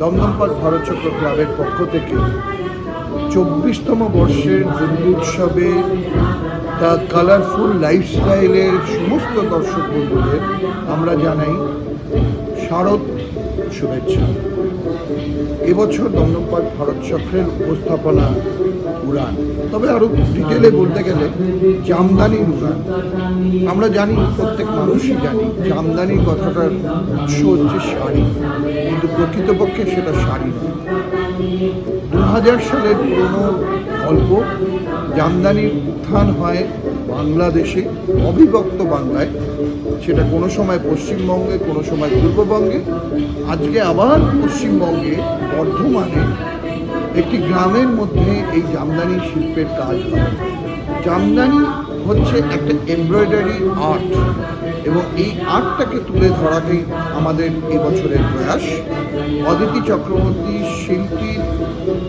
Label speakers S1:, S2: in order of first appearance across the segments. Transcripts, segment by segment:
S1: দমদমপাট ভরতচক্র ক্লাবের পক্ষ থেকে চব্বিশতম বর্ষের বন্ধু উৎসবে দ্য কালারফুল লাইফস্টাইলের সমস্ত দর্শক বন্ধুদের আমরা জানাই শারদ শুভেচ্ছা। এবছর দমনপাল ভারত চক্রের উপস্থাপনা উড়ান। তবে আরও ডিটেলে বলতে গেলে জামদানির উড়ান। আমরা জানি, প্রত্যেক মানুষই জানি, জামদানির কথাটার উৎস হচ্ছে শাড়ি। কিন্তু প্রকৃতপক্ষে সেটা শাড়ি নয়। দু হাজার সালের পুরনো গল্প জামদানির উত্থান হয় বাংলাদেশে, অবিভক্ত বাংলায়। সেটা কোনো সময় পশ্চিমবঙ্গে, কোনো সময় পূর্ববঙ্গে। আজকে আবার পশ্চিমবঙ্গে বর্ধমানে একটি গ্রামের মধ্যে এই জামদানি শিল্পের কাজ হয়। জামদানি হচ্ছে একটা এমব্রয়ডারি আর্ট এবং এই আর্টটাকে তুলে ধরাটাই আমাদের এবছরের প্রয়াস। অদিতি চক্রবর্তী শিল্পীর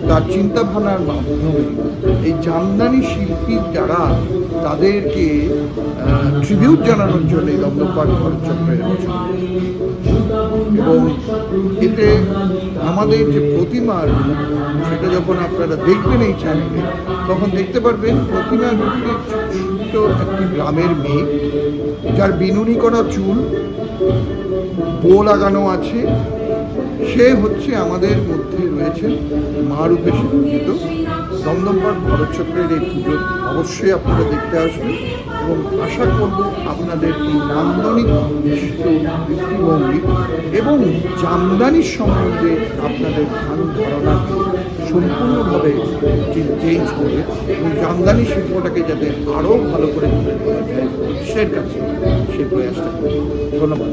S1: তার চিন্তাভাবনার মাধ্যমে এই জামদানি শিল্পী যারা, তাদেরকে ট্রিবিউট জানানোর জন্য এই ভারত চক্রের এবং এতে আমাদের যে প্রতিমার সেটা যখন আপনারা দেখবেন এই চ্যানেলে তখন দেখতে পারবেন প্রতিমার রূপটি একটি গ্রামের মেয়ে, যার বিনুনি করা চুল, বো লাগানো আছে। সে হচ্ছে আমাদের মধ্যে রয়েছেন মা রূপে পূজিত দমদমপাট ভরত চক্রের এই পুজো অবশ্যই আপনারা দেখতে আসবেন এবং আশা করব আপনাদের এই নান্দনিক বিশিষ্ট দৃষ্টিভঙ্গি এবং জামদানির সম্বন্ধে আপনাদের ধ্যান ধারণাকে সম্পূর্ণভাবে চেঞ্জ করে এবং জামদানি শিল্পটাকে যাতে আরও ভালো করে তুলে ধরা যায় বিশ্বের কাছে সেই প্রয়াসটা ধন্যবাদ।